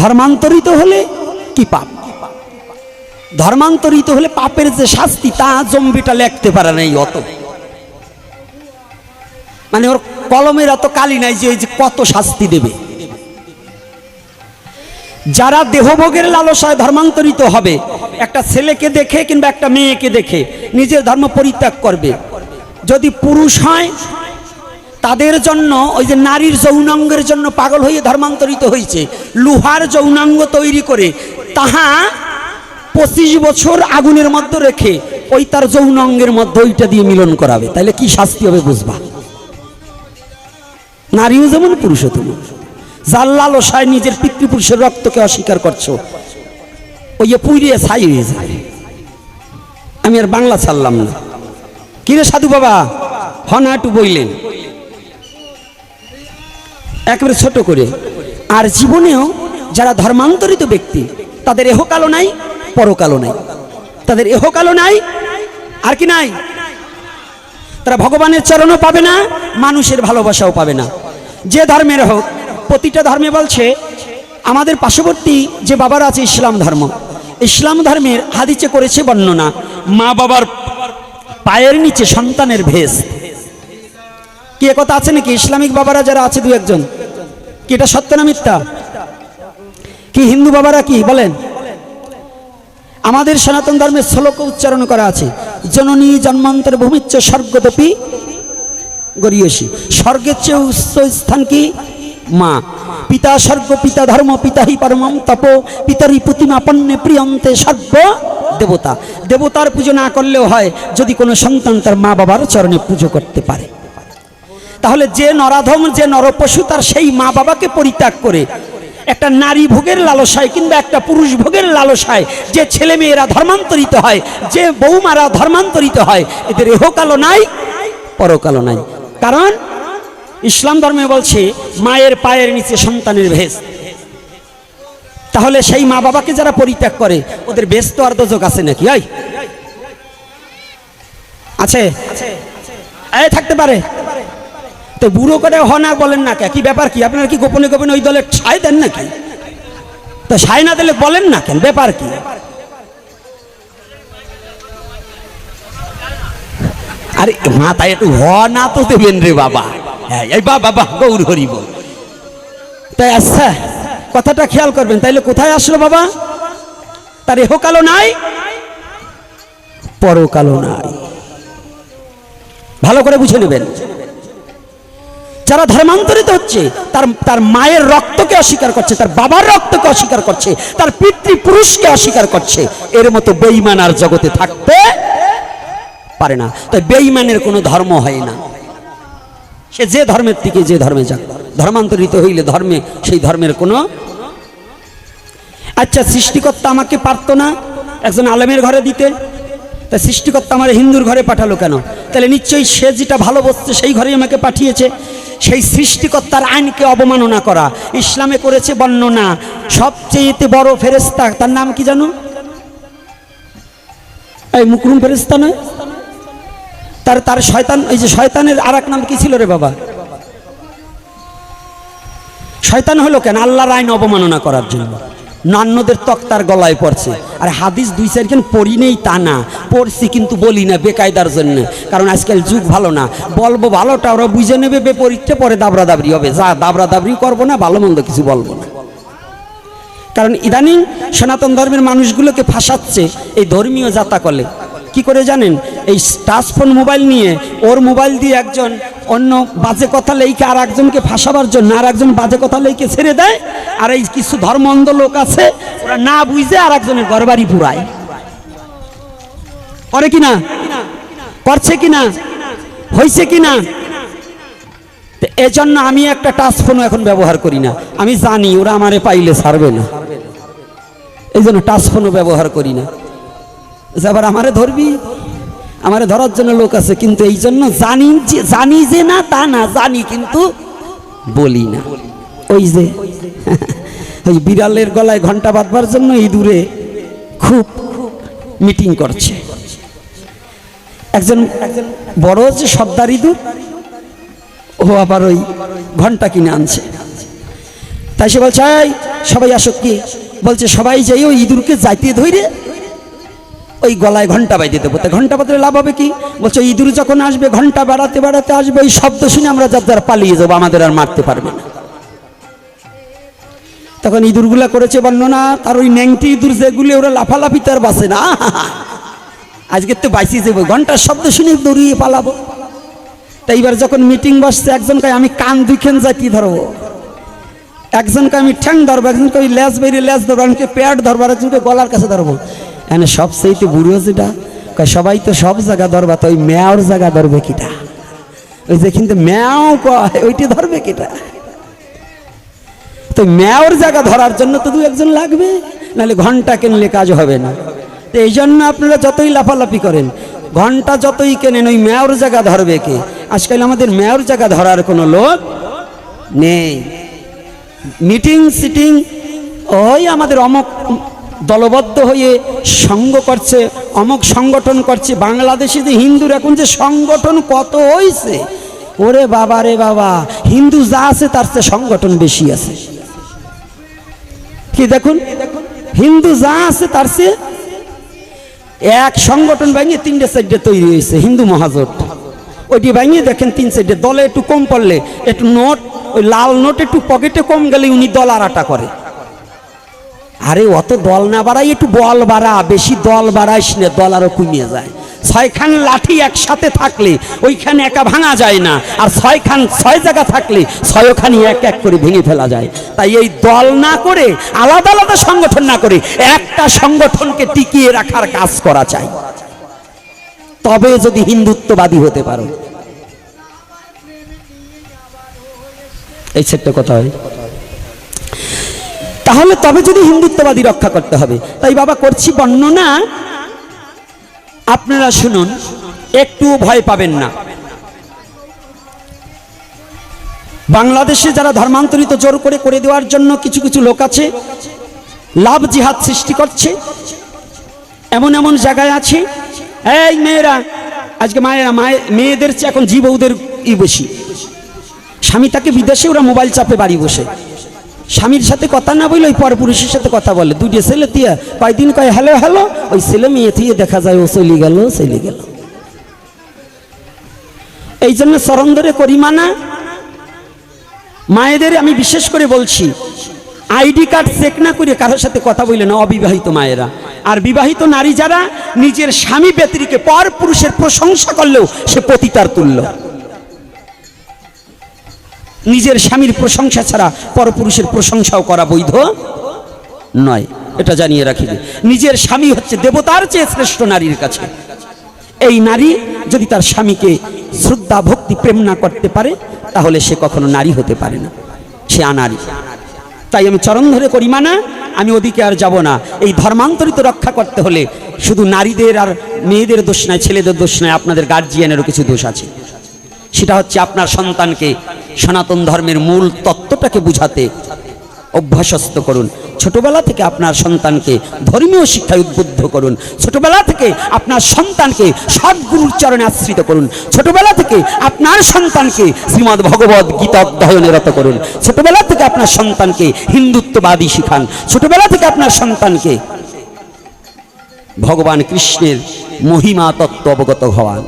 ধর্মান্তরিত হলে কি পাপ? ধর্মান্তরিত হলে পাপের যে শাস্তি, তা জম্বিটা লিখতে পারে না এই অত। মানে ওর কলমের এত কালি নাই যে ওই যে কত শাস্তি দেবে। যারা দেহভোগের লালসায় ধর্মান্তরিত হবে, একটা ছেলেকে দেখে কিংবা একটা মেয়েকে দেখে নিজের ধর্ম পরিত্যাগ করবে। যদি পুরুষ হয় তাদের জন্য, ওই যে নারীর যৌনাঙ্গের জন্য পাগল হয়ে ধর্মান্তরিত হয়েছে, লোহার যৌনাঙ্গ তৈরি করে তাহা পঁচিশ বছর আগুনের মধ্যে রেখে ওই তার যৌনাঙ্গের মধ্যে ওইটা দিয়ে মিলন করাবে। তাহলে কি শাস্তি হবে বুঝবা? নারীও যেমন পুরুষও তেমন। যার লালসায় নিজের পিতৃপুরুষের রক্তকে অস্বীকার করছ, ওই যে পুড়িয়ে ছাই হয়ে যায়। আমি আর বাংলা ছাড়লাম না। কিরে সাধু বাবা? হনাটু বইলেন। একেবারে ছোট করে। আর জীবনেও যারা ধর্মান্তরিত ব্যক্তি, তাদের এহকালও নাই, পরকালও নাই। তাদের এহকালও নাই, আর কি নাই? তারা ভগবানের চরণও পাবে না, মানুষের ভালোবাসাও পাবে না। যে ধর্মের হোক, প্রতিটা ধর্মে বলছে, আমাদের পার্শ্ববর্তী যে বাবার আছে, ইসলাম ধর্ম। ইসলাম ধর্মের হাদিচে করেছে বর্ণনা, মা বাবার পায়ের নিচে সন্তানের ভেস কি এ কথা আছে নাকি? ইসলামিক বাবারা যারা আছে দু একজন। কি এটা সত্য না মিথ্যা? কি হিন্দু বাবারা কি? বলেন। আমাদের সনাতন ধর্মের শ্লোক উচ্চারণ করা আছে। জননী জন্মান্তর ভূমিচ্চ স্বর্গদপি গরিয়সী। স্বর্গের চেয়ে উচ্চ স্থান কি? মা। পিতা স্বর্গ, পিতা ধর্ম, পিতা হি পরমম, তপ পিতারি প্রতিমাপন্নে প্রিয়ন্তে সর্ব দেবতা। দেবতার পুজো না করলেও হয়, যদি কোনো সন্তান তার মা বাবার চরণে পুজো করতে পারে। তাহলে যে নরাধম, যে নরপশু, তার সেই মা বাবাকে পরিত্যাগ করে। একটা নারী ভোগের লালসায় কিংবা একটা পুরুষ ভোগের লালসায় যে ছেলে মেয়েরা ধর্মান্তরিত হয়, যে বৌমারা ধর্মান্তরিত হয়, এদের এহকালও নাই, পরকালও নাই। কারণ ইসলাম ধর্মে বলছে, মায়ের পায়ের নিচে সন্তানের ভেস তাহলে সেই মা বাবাকে যারা পরিত্যাগ করে, ওদের বেশ তো আর দোজক আছে নাকি? আছে। থাকতে পারে। তো বুড়ো করে হ না বলেন না কে? কি ব্যাপার কি? আপনারা কি গোপনে গোপনে ওই দলে ছাই দেন নাকি? তো ছাই না দিলে বলেন না কেন? ব্যাপার কি? আরে মাথায় একটু হ না তো দেবেন রে বাবা। হ্যাঁ এই বাবা গৌর হরি বল। তাই আচ্ছা কথাটা খেয়াল করবেন। তাইলে কোথায় আসলো বাবা? তার এহকালো নাই? পরকালো নাই। ভালো করে বুঝে নেবেন। যারা ধর্মান্তরিত হচ্ছে, তার তার মায়ের রক্তকে অস্বীকার করছে, তার বাবার রক্তকে অস্বীকার করছে, তার পিতৃপুরুষকে অস্বীকার করছে, এর মতো বেইমান আর জগতে থাকতে পারে না। তাই বেইমানের কোনো ধর্ম হয় না। সে যে ধর্মের থেকে যে ধর্মে যাক, ধর্মান্তরিত হইলে ধর্মে, সেই ধর্মের কোনো আচ্ছা সৃষ্টিকর্তা আমাকে পারতো না একজন আলেমের ঘরে দিতে। তা সৃষ্টিকর্তা আমার হিন্দুর ঘরে পাঠালো কেন? তাহলে নিশ্চয়ই সে যেটা ভালো বসছে, সেই ঘরেই আমাকে পাঠিয়েছে। সেই সৃষ্টিকর্তার আইনকে অবমাননা করা। ইসলামে করেছে বর্ণনা। সবচেয়ে বড় ফেরেস্তা তার নাম কি জানো? এই মুকরুম ফেরেস্তা নয়? তার তার শয়তান, এই যে শয়তানের আর নাম কি ছিল রে বাবা? শয়তান হলো কেন? আল্লাহর আইন অবমাননা করার জন্য। নান্যদের তক্তার গলায় পড়ছে। আর হাদিস দুই চারখান পড়ি নেই তা না। পড়ছি কিন্তু বলি না বেকায়দার জন্য। কারণ আজকাল যুগ ভালো না। বলব ভালোটা, ওরা বুঝে নেবে, বেপরীতে পরে দাবরা দাবরি হবে। যা দাবরা দাবরি করব না ভালো মন্দ কিছু বলব না। কারণ ইদানিং সনাতন ধর্মের মানুষগুলোকে ফাঁসাচ্ছে, এই ধর্মীয় যাতা কলে কি করে জানেন? এই টাচ ফোন মোবাইল নিয়ে ওর মোবাইল দিয়ে একজন অন্য বাজে কথা লেখে আর একজনকে ফাঁসাবার জন্য আর একজন বাজে কথা লেখে ছেড়ে দেয়, আর এই কিছু ধর্ম অন্ধ লোক আছে, ওরা না বুঝে আর একজনের ঘরবাড়ি পুরায়। করে কি না করছে কি না হয়েছে কি না এজন্য আমি একটা টাচ ফোনও এখন ব্যবহার করি না। আমি জানি ওরা আমারে পাইলে ছাড়বে না। এই জন্য টাচ ফোনও ব্যবহার করি না। যে আবার আমারে ধরবি? আমারে ধরার জন্য লোক আছে, কিন্তু এই জন্য জানি জানি যে না, তা না, জানি, কিন্তু বলি না। ওই যে ওই বিড়ালের গলায় ঘণ্টা বাঁধবার জন্য ইঁদুরে খুব মিটিং করছে। একজন একজন বড় যে সর্দার ইঁদুর ও আবার ওই ঘণ্টা কিনে আনছে। তাই সে বলছে সবাই আসো কি? বলছে, সবাই যাই ওই ইঁদুরকে যাইতে ধরে ওই গলায় ঘণ্টা বাইতে দেবো। তা ঘণ্টা বাজলে লাভ হবে কি? বলছে, ইঁদুর যখন আসবে, ঘণ্টা বাড়াতে বাড়াতে আসবে ওই শব্দ শুনে আমরা যার যার পালিয়ে যাব, আমাদের আর মারতে পারবে না। তখন ইঁদুরগুলা করেছে বর্ণনা তার ওই ন্যাংটি ইঁদুর যেগুলি, ওরা লাফালাফি তার বাসে না। আজকে তো বাইসি যাব, ঘণ্টার শব্দ শুনে দৌড়িয়ে পালাবো। তাই এবার যখন মিটিং বসছে একজনকে আমি কান দুইখান জাতি ধরবো। একজনকে আমি ঠ্যাং ধরবো। একজনকে ওই ল্যাস বেরিয়ে ল্যাস ধরবো। একজনকে প্যাড ধরবো একজনকে গলার কাছে ধরবো। এনে সব সেইতে বুড়ো যেটা সবাই তো সব জায়গা ধরবা, তো ওই ম্যাওর জায়গা ধরবে কিটা? ওই যে কিন্তু ম্যাও কয়, ওইটি ধরবে কিটা? তো ম্যাওর জায়গা ধরার জন্য তো দু একজন লাগবে, নাহলে ঘণ্টা কিনলে কাজ হবে না। তো এই জন্য আপনারা যতই লাফালাফি করেন, ঘণ্টা যতই কেনেন, ওই ম্যাওর জায়গা ধরবে কে? আজকাল আমাদের ম্যাওর জায়গা ধরার কোনো লোক নেই। মিটিং, সিটিং, ওই আমাদের অমক দলবদ্ধ হয়ে সঙ্গ করছে, অমক সংগঠন করছে, বাংলাদেশে যে হিন্দুর এখন যে সংগঠন কত হয়েছে ওরে বাবা রে বাবা, হিন্দু যা আছে তার চেয়ে সংগঠন বেশি আছে। কি দেখুন? হিন্দু যা আছে তার চেয়ে এক সংগঠন ভাঙিয়ে তিনটে সাইডে তৈরি হয়েছে হিন্দু মহাজোট। ওইটি ভেঙে দেখেন তিন সাইডে, দলে একটু কম পড়লে, একটু নোট, ওই লাল নোট একটু পকেটে কম গেলে উনি দল আড়াটা করে। আরে অত দল না বাড়াই, একটু বল বাড়া, বেশি দল বাড়াইস না, দল আরও কমিয়ে যায়। ছয়খান লাঠি একসাথে থাকলে ওইখানে একা ভাঙা যায় না, আর ছয়খান ছয় জায়গা থাকলে ছয়খানি এক এক করে ভেঙে ফেলা যায়। তাই এই দল না করে, আলাদা আলাদা সংগঠন না করে, একটা সংগঠনকে টিকিয়ে রাখার কাজ করা চাই। তবে যদি হিন্দুত্ববাদী হতে পারো। এই ছোট্ট কথা হয় তাহলে তবে যদি হিন্দুত্ববাদী রক্ষা করতে হবে। তাই বাবা করছি বর্ণনা। আপনারা শুনুন একটু ভয় পাবেন না। বাংলাদেশে যারা ধর্মান্তরিত জোর করে করে দেওয়ার জন্য কিছু কিছু লোক আছে, লাভ জিহাদ সৃষ্টি করছে, এমন এমন জায়গায় আছে। এই মেয়েরা, আজকে মায়েরা মায়ের মেয়েদের চেয়ে এখন জি বউদের ই বেশি। স্বামী তাকে বিদেশে ওরা মোবাইল চাপে বাড়ি বসে। স্বামীর সাথে কথা না বলে ওই পরপুরুষের সাথে কথা বলে। দুটো ছেলে তিয়া কয়দিন কয়, হ্যালো হ্যালো। ওই ছেলে মেয়ে থিয়ে দেখা যায়, ও চলে গেল চলে গেল। এই জন্য চরণ ধরে করি, মানা। মায়েদের আমি বিশেষ করে বলছি, আইডি কার্ড চেক না করে কারোর সাথে কথা বলে না, অবিবাহিত মায়েরা। আর বিবাহিত নারী যারা নিজের স্বামী ব্যতিরিকে পর পুরুষের প্রশংসা করলেও সে পতিতার তুল্য। নিজের স্বামীর প্রশংসা ছাড়া পরপুরুষের প্রশংসাও করা বৈধ নয়। এটা জানিয়ে রাখি নিজের স্বামী হচ্ছে দেবতার চেয়ে শ্রেষ্ঠ নারীর কাছে। এই নারী যদি তার স্বামীকে শ্রদ্ধা, ভক্তি, প্রেম না করতে পারে, তাহলে সে কখনো নারী হতে পারে না। সে আনারী। তাই আমি চরণ ধরে করি, মানা, আমি ওদিকে আর যাব না। এই ধর্মান্তরিত রক্ষা করতে হলে শুধু নারীদের আর মেয়েদের দোষ নয় ছেলেদের দোষ নয় আপনাদের গার্জিয়ানেরও কিছু দোষ আছে। সেটা হচ্ছে আপনার সন্তানকে সনাতন ধর্মের মূল তত্ত্বটাকে বুঝাতে অভ্যাসস্ত করুন। ছোটবেলা থেকে আপনার সন্তানকে ধর্মীয় শিক্ষায় উদ্বুদ্ধ করুন। ছোটবেলা থেকে আপনার সন্তানকে সদ্গুরুর চরণে আশ্রিত করুন। ছোটবেলা থেকে আপনার সন্তানকে শ্রীমদ্ ভগবত গীতা অধ্যয়নে রত করুন। ছোটবেলা থেকে আপনার সন্তানকে হিন্দুত্ববাদী শিখান। ছোটবেলা থেকে আপনার সন্তানকে ভগবান কৃষ্ণের মহিমা তত্ত্ব অবগত হওয়ান।